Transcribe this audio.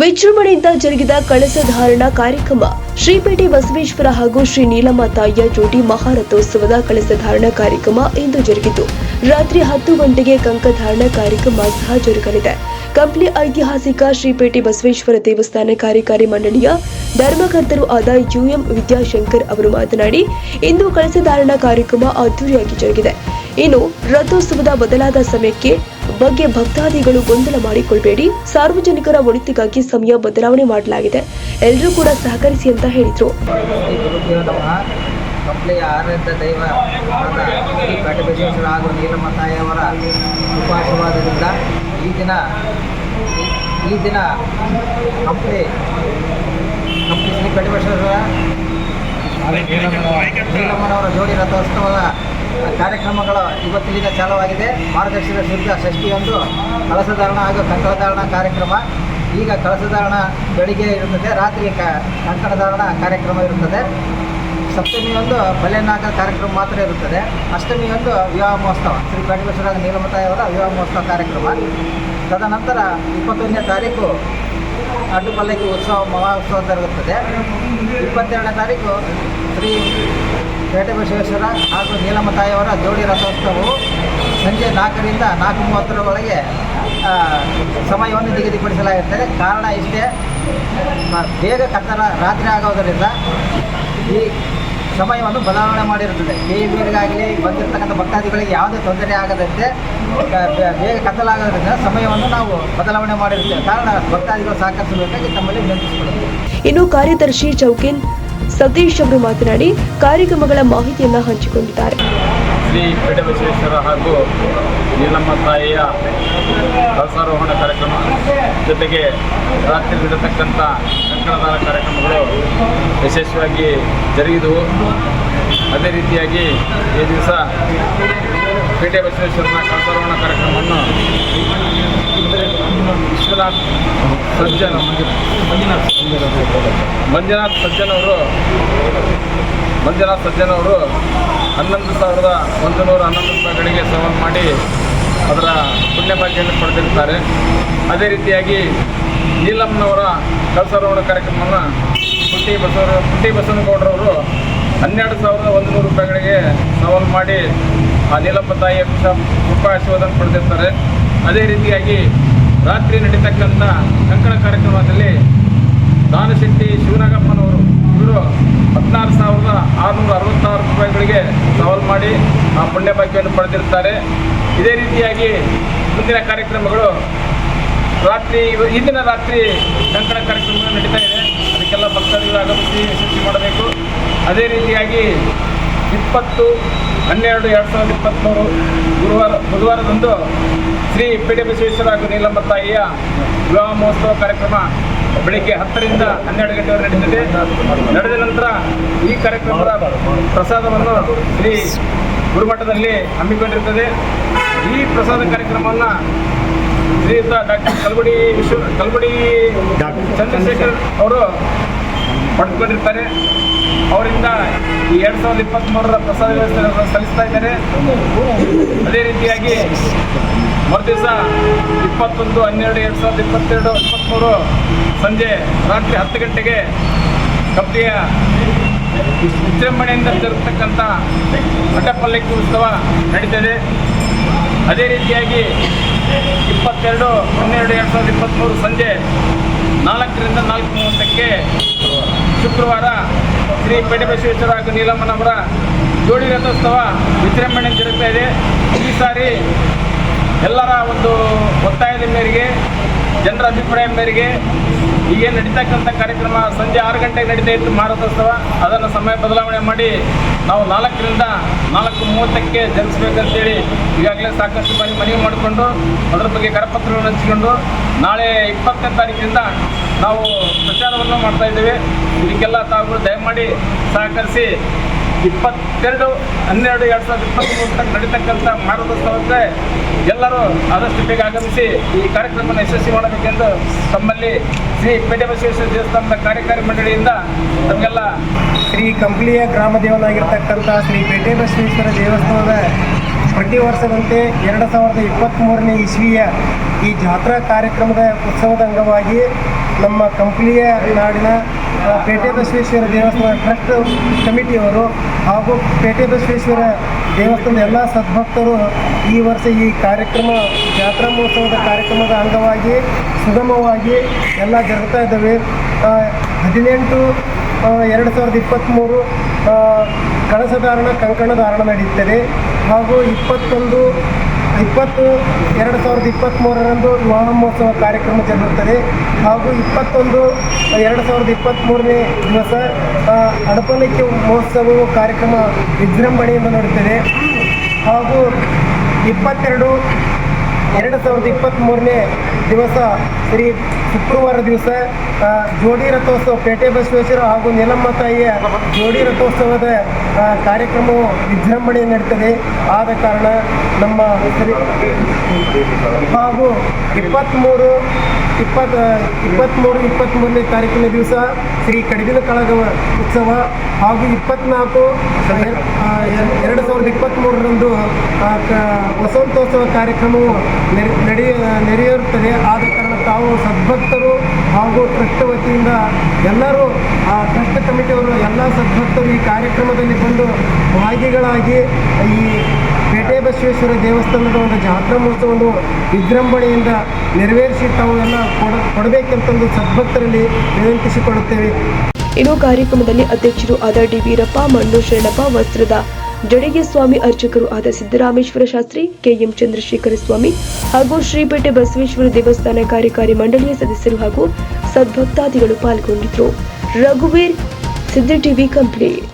ವಿಜೃಂಭಣೆಯಿಂದ ಜರುಗಿದ ಕಳಸ ಧಾರಣ ಕಾರ್ಯಕ್ರಮ ಶ್ರೀಪೇಟೆ ಬಸವೇಶ್ವರ ಹಾಗೂ ಶ್ರೀ ನೀಲಮ್ಮ ತಾಯಿಯ ಜೋಡಿ ಮಹಾರಥೋತ್ಸವದ ಕಳಸ ಧಾರಣ ಕಾರ್ಯಕ್ರಮ ಇಂದು ಜರುಗಿತು. ರಾತ್ರಿ ಹತ್ತು ಗಂಟೆಗೆ ಕಂಕಧಾರಣ ಕಾರ್ಯಕ್ರಮ ಸಹ ಜರುಗಲಿದೆ. ಕಂಪ್ಲಿ ಐತಿಹಾಸಿಕ ಶ್ರೀಪೇಟೆ ಬಸವೇಶ್ವರ ದೇವಸ್ಥಾನ ಕಾರ್ಯಕಾರಿ ಮಂಡಳಿಯ ಧರ್ಮಕರ್ತರು ಆದ ಯುಎಂ ವಿದ್ಯಾಶಂಕರ್ ಅವರು ಮಾತನಾಡಿ, ಇಂದು ಕಳಸ ಧಾರಣ ಕಾರ್ಯಕ್ರಮ ಅದ್ದೂರಿಯಾಗಿ ಜರುಗಿದೆ. ಇನ್ನು ರಥೋತ್ಸವದ ಬದಲಾದ ಸಮಯಕ್ಕೆ ಬಗ್ಗೆ ಭಕ್ತಾದಿಗಳು ಗೊಂದಲ ಮಾಡಿಕೊಳ್ಬೇಡಿ. ಸಾರ್ವಜನಿಕರ ಒಳಿತಿಗಾಗಿ ಸಮಯ ಬದಲಾವಣೆ ಮಾಡಲಾಗಿದೆ. ಎಲ್ಲರೂ ಕೂಡ ಸಹಕರಿಸಿ ಅಂತ ಹೇಳಿದ್ರು. ಕಂಪ್ಲಿಯ ಆರಾಧ್ಯ ದೈವ ಶ್ರೀ ಕಟಬಸವೇಶ್ವರ ಹಾಗೂ ನೀಲಮ್ಮ ತಾಯಿಯವರ ಈ ದಿನ ಈ ದಿನ ಕಂಪ್ಲಿ ಕಂಪ್ಲಿ ಶ್ರೀ ಕಟಬಸವೇಶ್ವರ ನೀಲಮ್ಮನವರ ಜೋಡಿ ರಥೋತ್ಸವದ ಕಾರ್ಯಕ್ರಮಗಳು ಇವತ್ತಿನಿಂದ ಚಾಲವಾಗಿದೆ. ಮಾರ್ಗದರ್ಶನ ಶುದ್ಧ ಷಷ್ಠಿಯೊಂದು ಕಳಸಧಾರಣ ಹಾಗೂ ಕಂಕಣಧಾರಣ ಕಾರ್ಯಕ್ರಮ. ಈಗ ಕಳಸಧಾರಣ ಬೆಳಿಗ್ಗೆ ಇರುತ್ತದೆ, ರಾತ್ರಿ ಕ ಕಂಕಣಧಾರಣ ಕಾರ್ಯಕ್ರಮ ಇರುತ್ತದೆ. ಸಪ್ತಮಿಯೊಂದು ಬಲೆನಾಗ ಕಾರ್ಯಕ್ರಮ ಮಾತ್ರ ಇರುತ್ತದೆ. ಅಷ್ಟಮಿಯೊಂದು ವಿವಾಹ ಮಹೋತ್ಸವ ಶ್ರೀ ಕಟಬಸವರಾಜ ನೀಲಮತಾಯವರ ವಿವಾಹ ಮಹೋತ್ಸವ ಕಾರ್ಯಕ್ರಮ. ತದನಂತರ ಇಪ್ಪತ್ತೊಂದನೇ ತಾರೀಕು ಅಡ್ಡು ಪಲ್ಲಕ್ಕಿ ಉತ್ಸವ, ಮಹೋತ್ಸವ ಜರುಗುತ್ತದೆ. ಇಪ್ಪತ್ತೆರಡನೇ ತಾರೀಕು ಶ್ರೀ ಪೇಟೆ ಬಸವೇಶ್ವರ ಹಾಗೂ ನೀಲಮ್ಮ ತಾಯಿಯವರ ಜೋಡಿ ರಥೋತ್ಸವವು ಸಂಜೆ ನಾಲ್ಕರಿಂದ ನಾಲ್ಕು ಮೂವತ್ತರ ಒಳಗೆ ಸಮಯವನ್ನು ನಿಗದಿಪಡಿಸಲಾಗಿರ್ತದೆ ಕಾರಣ ಇಷ್ಟೇ ಬೇಗ ಕತ್ತಲ ರಾತ್ರಿ ಆಗೋದರಿಂದ ಈ ಸಮಯವನ್ನು ಬದಲಾವಣೆ ಮಾಡಿರುತ್ತದೆ. ಕೆ ಬೀರಿಗಾಗಲಿ ಬಂದಿರತಕ್ಕಂಥ ಭಕ್ತಾದಿಗಳಿಗೆ ಯಾವುದೇ ತೊಂದರೆ ಆಗದಂತೆ ಬೇಗ ಕತ್ತಲಾಗೋದ್ರಿಂದ ಸಮಯವನ್ನು ನಾವು ಬದಲಾವಣೆ ಮಾಡಿರುತ್ತೇವೆ. ಕಾರಣ ಭಕ್ತಾದಿಗಳು ಸಹಕರಿಸಬೇಕಾಗಿ ತಮ್ಮಲ್ಲಿ ವಿನಂತಿಸಿಕೊಳ್ಳುತ್ತೇವೆ ಇನ್ನು ಕಾರ್ಯದರ್ಶಿ ಚೌಕಿನ್ ಸತೀಶ್ ಅವರು ಮಾತನಾಡಿ, ಕಾರ್ಯಕ್ರಮಗಳ ಮಾಹಿತಿಯನ್ನು ಹಂಚಿಕೊಂಡಿದ್ದಾರೆ. ಶ್ರೀ ಪೇಟೆ ಬಸವೇಶ್ವರ ಹಾಗೂ ನೀಲಮ್ಮ ತಾಯಿಯ ಕಳಸಾರೋಹಣ ಕಾರ್ಯಕ್ರಮ, ಜೊತೆಗೆ ರಾತ್ರಿ ನಡೆತಕ್ಕಂಥ ಕಂಕಣದಾನ ಕಾರ್ಯಕ್ರಮಗಳು ಯಶಸ್ವಿಯಾಗಿ ಜರುಗಿದವು. ಅದೇ ರೀತಿಯಾಗಿ ಈ ದಿವಸ ಪೇಟೆ ಬಸವೇಶ್ವರನ ಕಾರ್ಯಕ್ರಮವನ್ನು ವಿಶ್ವನಾಥ್ ಸಜ್ಜನ್ ಮಂಜುನಾಥ್ ಸಜ್ಜನ್ ಅವರು, ಮಂಜುನಾಥ್ ಸಜ್ಜನ್ ಅವರು ಹನ್ನೊಂದು ಸಾವಿರದ ಒಂದು ನೂರ ಹನ್ನೊಂದು ರೂಪಾಯಿಗಳಿಗೆ ಸವಾಲು ಮಾಡಿ ಅದರ ಪುಣ್ಯ ಭಾಗ್ಯವನ್ನು ಪಡೆದಿರ್ತಾರೆ ಅದೇ ರೀತಿಯಾಗಿ ನೀಲಮ್ಮನವರ ಕಳಸಾರೋಹಣ ಕಾರ್ಯಕ್ರಮವನ್ನು ಪುಟ್ಟಿ ಬಸವರ ಪುಟ್ಟಿ ಬಸವನಗೌಡರವರು ಹನ್ನೆರಡು ಸಾವಿರದ ಒಂದು ನೂರು ರೂಪಾಯಿಗಳಿಗೆ ಸವಾಲು ಮಾಡಿ ಆ ನೀಲಮ್ಮ ತಾಯಿಯ ಕೃಪಾ ಆಶೀರ್ವಾದ ಪಡೆದಿರ್ತಾರೆ ಅದೇ ರೀತಿಯಾಗಿ ರಾತ್ರಿ ನಡೀತಕ್ಕಂಥ ಕಂಕಣ ಕಾರ್ಯಕ್ರಮದಲ್ಲಿ ದಾನಶೆಟ್ಟಿ ಶಿವನಾಗಪ್ಪನವರು ಇವರು ಹದಿನಾರು ಸಾವಿರದ ಆರುನೂರ ಅರವತ್ತಾರು ರೂಪಾಯಿಗಳಿಗೆ ಸವಾಲು ಮಾಡಿ ಆ ಪುಣ್ಯ ಭಾಗ್ಯವನ್ನು ಪಡೆದಿರ್ತಾರೆ ಇದೇ ರೀತಿಯಾಗಿ ಮುಂದಿನ ಕಾರ್ಯಕ್ರಮಗಳು ರಾತ್ರಿ ಇಂದಿನ ರಾತ್ರಿ ಕಂಕಣ ಕಾರ್ಯಕ್ರಮ ನಡೀತಾ ಇದೆ. ಅದಕ್ಕೆಲ್ಲ ಭಕ್ತಾದಿಗಳು ಆಗಮಿಸಿ ಯಶಸ್ವಿ ಮಾಡಬೇಕು. ಅದೇ ರೀತಿಯಾಗಿ ಇಪ್ಪತ್ತು ಹನ್ನೆರಡು ಎರಡು ಸಾವಿರದ ಇಪ್ಪತ್ತ್ಮೂರು ಗುರುವಾರ ಬುಧವಾರದಂದು ಶ್ರೀ ಪೇಟೆ ಬಸವೇಶ್ವರ ಹಾಗೂ ನೀಲಮ್ಮ ತಾಯಿಯ ವಿವಾಹ ಮಹೋತ್ಸವ ಕಾರ್ಯಕ್ರಮ ಬೆಳಿಗ್ಗೆ ಹತ್ತರಿಂದ ಹನ್ನೆರಡು ಗಂಟೆವರೆಗೆ ನಡೆಯುತ್ತದೆ ನಡೆದ ನಂತರ ಈ ಕಾರ್ಯಕ್ರಮದ ಪ್ರಸಾದವನ್ನು ಶ್ರೀ ಗುರುಮಠದಲ್ಲಿ ಹಮ್ಮಿಕೊಂಡಿರುತ್ತದೆ ಈ ಪ್ರಸಾದ ಕಾರ್ಯಕ್ರಮವನ್ನು ಶ್ರೀಯುತ ಡಾಕ್ಟರ್ ಕಲ್ಗುಡಿ ವಿಶ್ವ ಕಲ್ಗುಡಿ ಚಂದ್ರಶೇಖರ್. ಅವರು ಪಡೆದುಕೊಂಡಿರ್ತಾರೆ ಅವರಿಂದ ಈ ಎರಡು ಸಾವಿರದ ಇಪ್ಪತ್ತ್ಮೂರರ ಪ್ರಸಾದ ವ್ಯವಸ್ಥೆ ಸಲ್ಲಿಸ್ತಾ ಇದ್ದಾರೆ. ಅದೇ ರೀತಿಯಾಗಿ ಮರುದಿವಸ ಇಪ್ಪತ್ತೊಂದು, ಹನ್ನೆರಡು, ಎರಡು ಸಾವಿರದ ಇಪ್ಪತ್ತೆರಡು ಇಪ್ಪತ್ತ್ಮೂರು ಸಂಜೆ ರಾತ್ರಿ ಹತ್ತು ಗಂಟೆಗೆ ಕಬ್ಬಿಯ ವಿಜೃಂಭಣೆಯಿಂದ ಜರುಗತಕ್ಕಂಥ ಮಠಪಲ್ಲಕ್ಕಿ ಉತ್ಸವ ನಡೀತದೆ. ಅದೇ ರೀತಿಯಾಗಿ ಇಪ್ಪತ್ತೆರಡು, ಹನ್ನೆರಡು, ಎರಡು ಸಾವಿರದ ಇಪ್ಪತ್ತ್ಮೂರು ಸಂಜೆ ನಾಲ್ಕರಿಂದ ನಾಲ್ಕು ಮೂವತ್ತಕ್ಕೆ ಶುಕ್ರವಾರ ಶ್ರೀ ಪೇಟೆ ಬಸವೇಶ್ವರ ಹಾಗೂ ನೀಲಮ್ಮನವರ ಜೋಡಿ ರಥೋತ್ಸವ ವಿಜೃಂಭಣೆ ಜರುಗ್ತಾ ಇದೆ. ಈ ಸಾರಿ ಎಲ್ಲರ ಒಂದು ಒತ್ತಾಯದ ಮೇರೆಗೆ ಜನರ ಅಭಿಪ್ರಾಯ ಮೇರೆಗೆ ಈಗೇನು ನಡೀತಕ್ಕಂಥ ಕಾರ್ಯಕ್ರಮ ಸಂಜೆ ಆರು ಗಂಟೆಗೆ ನಡೀತಾ ಇತ್ತು ಮಾರಾಟೋತ್ಸವ ಅದನ್ನು ಸಮಯ ಬದಲಾವಣೆ ಮಾಡಿ ನಾವು ನಾಲ್ಕರಿಂದ ನಾಲ್ಕು ಮೂವತ್ತಕ್ಕೆ ಜನಿಸ್ಬೇಕಂತೇಳಿ ಈಗಾಗಲೇ ಸಾಕಷ್ಟು ಬಾರಿ ಮನವಿ ಮಾಡಿಕೊಂಡು ಅದರ ಬಗ್ಗೆ ಕರಪತ್ರಗಳನ್ನು ಹಂಚಿಕೊಂಡು ನಾಳೆ ಇಪ್ಪತ್ತನೇ ತಾರೀಕಿನಿಂದ ನಾವು ಪ್ರಚಾರವನ್ನು ಮಾಡ್ತಾ ಇದ್ದೇವೆ. ಇದಕ್ಕೆಲ್ಲ ತಾವುಗಳು ದಯಮಾಡಿ ಸಹಕರಿಸಿ ಇಪ್ಪತ್ತೆರಡು ಹನ್ನೆರಡು ಎರಡು ಸಾವಿರದ ಇಪ್ಪತ್ತ್ಮೂರು ತನಕ ನಡೀತಕ್ಕಂಥ ಮಾರ್ಗೋತ್ಸವಕ್ಕೆ ಎಲ್ಲರೂ ಆದಷ್ಟು ಬೇಗ ಆಗಮಿಸಿ ಈ ಕಾರ್ಯಕ್ರಮವನ್ನು ಯಶಸ್ವಿ ಮಾಡಬೇಕೆಂದು ತಮ್ಮಲ್ಲಿ ಶ್ರೀ ಪೇಟೆ ಬಸವೇಶ್ವರ ದೇವಸ್ಥಾನದ ಕಾರ್ಯಕಾರಿ ಮಂಡಳಿಯಿಂದ ತಮಗೆಲ್ಲ ಶ್ರೀ ಕಂಪ್ಲಿಯ ಗ್ರಾಮ ದೇವನಾಗಿರ್ತಕ್ಕಂಥ ಶ್ರೀ ಪೇಟೆ ಬಸವೇಶ್ವರ ದೇವಸ್ಥಾನದ ಪ್ರತಿ ವರ್ಷದಂತೆ ಎರಡು ಸಾವಿರದ ಇಪ್ಪತ್ತ್ಮೂರನೇ ಇಸ್ವಿಯ ಈ ಜಾತ್ರಾ ಕಾರ್ಯಕ್ರಮದ ಉತ್ಸವದ ಅಂಗವಾಗಿ ನಮ್ಮ ಕಂಪ್ಲಿಯ ನಾಡಿನ ಪೇಟೆ ಬಸವೇಶ್ವರ ದೇವಸ್ಥಾನ ಟ್ರಸ್ಟ್ ಕಮಿಟಿಯವರು ಹಾಗೂ ಪೇಟೆ ಬಸವೇಶ್ವರ ದೇವಸ್ಥಾನದ ಎಲ್ಲ ಸದ್ಭಕ್ತರು ಈ ವರ್ಷ ಈ ಕಾರ್ಯಕ್ರಮ, ಜಾತ್ರಾ ಮಹೋತ್ಸವದ ಕಾರ್ಯಕ್ರಮದ ಅಂಗವಾಗಿ ಸುಗಮವಾಗಿ ಎಲ್ಲ ಜರುಗ್ತಾ ಇದ್ದಾವೆ. ಹದಿನೆಂಟು ಎರಡು ಸಾವಿರದ ಇಪ್ಪತ್ತ್ಮೂರು ಕಳಸಧಾರಣ ಕಂಕಣ ಧಾರಣ ನಡೆಯುತ್ತದೆ ಹಾಗೂ ಇಪ್ಪತ್ತೊಂದು ಇಪ್ಪತ್ತು ಎರಡು ಸಾವಿರದ ಇಪ್ಪತ್ತ್ಮೂರರಂದು ವಿವಾಹ ಮಹೋತ್ಸವ ಕಾರ್ಯಕ್ರಮ ಜರುಗುತ್ತದೆ. ಹಾಗೂ ಇಪ್ಪತ್ತೊಂದು ಎರಡು ಸಾವಿರದ ಇಪ್ಪತ್ತ್ಮೂರನೇ ದಿವಸ ಆ, ಅಡಪಲಿಕೆ ಮಹೋತ್ಸವವು ಕಾರ್ಯಕ್ರಮ ವಿಜೃಂಭಣೆಯಿಂದ ನಡೆಯುತ್ತದೆ. ಹಾಗೂ ಇಪ್ಪತ್ತೆರಡು ಎರಡು ಸಾವಿರದ ಇಪ್ಪತ್ತ್ಮೂರನೇ ದಿವಸ ಶ್ರೀ ಶುಕ್ರವಾರ ದಿವಸ ಜೋಡಿ ರಥೋತ್ಸವ, ಪೇಟೆ ಬಸವೇಶ್ವರ ಹಾಗೂ ನೆಲಮ್ಮ ತಾಯಿಯ ಜೋಡಿ ರಥೋತ್ಸವದ ಕಾರ್ಯಕ್ರಮವು ವಿಜೃಂಭಣೆ ನಡೀತದೆ. ಆದ ಕಾರಣ ನಮ್ಮ ಹಾಗೂ ಇಪ್ಪತ್ತ್ಮೂರು ಇಪ್ಪತ್ತು ಇಪ್ಪತ್ತ್ಮೂರು ಇಪ್ಪತ್ತ್ಮೂರನೇ ತಾರೀಕಿನ ದಿವಸ ಶ್ರೀ ಕಡಿದಿನ ಕಳಗ ಉತ್ಸವ ಹಾಗೂ ಇಪ್ಪತ್ನಾಲ್ಕು ಎರಡು ಸಾವಿರದ ಇಪ್ಪತ್ತ್ಮೂರರಂದು ವಸಂತೋತ್ಸವ ಕಾರ್ಯಕ್ರಮವು ನೆರೆ- ನಡೆಯ ನೆರೆವೇರುತ್ತದೆ ಆದ ಕಾರಣ ತಾವು ಸದ್ಭಕ್ತರು ಹಾಗೂ ಟ್ರಸ್ಟ್ ವತಿಯಿಂದ ಎಲ್ಲರೂ, ಆ ಟ್ರಸ್ಟ್ ಕಮಿಟಿಯವರು ಎಲ್ಲ ಸದ್ಭಕ್ತರು ಈ ಕಾರ್ಯಕ್ರಮದಲ್ಲಿ ಬಂದು ಭಾಗಿಗಳಾಗಿ ಈ ಪೇಟೆ ಬಸವೇಶ್ವರ ದೇವಸ್ಥಾನದ ಒಂದು ಜಾತ್ರಾ ಮಹೋತ್ಸವವನ್ನು ವಿಜೃಂಭಣೆಯಿಂದ ನೆರವೇರಿಸಿ ತಾವು ಎಲ್ಲ ಕೊಡ, ಕೊಡಬೇಕೆಂತಂದು ಸದ್ಭಕ್ತರಲ್ಲಿ ವಿನಂತಿಸಿಕೊಳ್ಳುತ್ತೇವೆ. ಇನ್ನು ಕಾರ್ಯಕ್ರಮದಲ್ಲಿ ಅಧ್ಯಕ್ಷರು ಆದ ಡಿ ವೀರಪ್ಪ ಮಣ್ಣು ಶರಣಪ್ಪ, ವಸ್ತ್ರದ ಜಡಿಗೆ ಸ್ವಾಮಿ ಅರ್ಚಕರು ಆದ ಸಿದ್ದರಾಮೇಶ್ವರ ಶಾಸ್ತ್ರಿ, ಕೆಎಂ ಚಂದ್ರಶೇಖರ ಸ್ವಾಮಿ ಹಾಗೂ ಶ್ರೀಪೇಟೆ ಬಸವೇಶ್ವರ ದೇವಸ್ಥಾನ ಕಾರ್ಯಕಾರಿ ಮಂಡಳಿಯ ಸದಸ್ಯರು ಹಾಗೂ ಸದ್ಭಕ್ತಾದಿಗಳು ಪಾಲ್ಗೊಂಡಿದ್ದರು. ರಘುವೀರ್ ಸಿದ್ದಿ ಟಿವಿ ಕಂಪ್ಲೀಟ್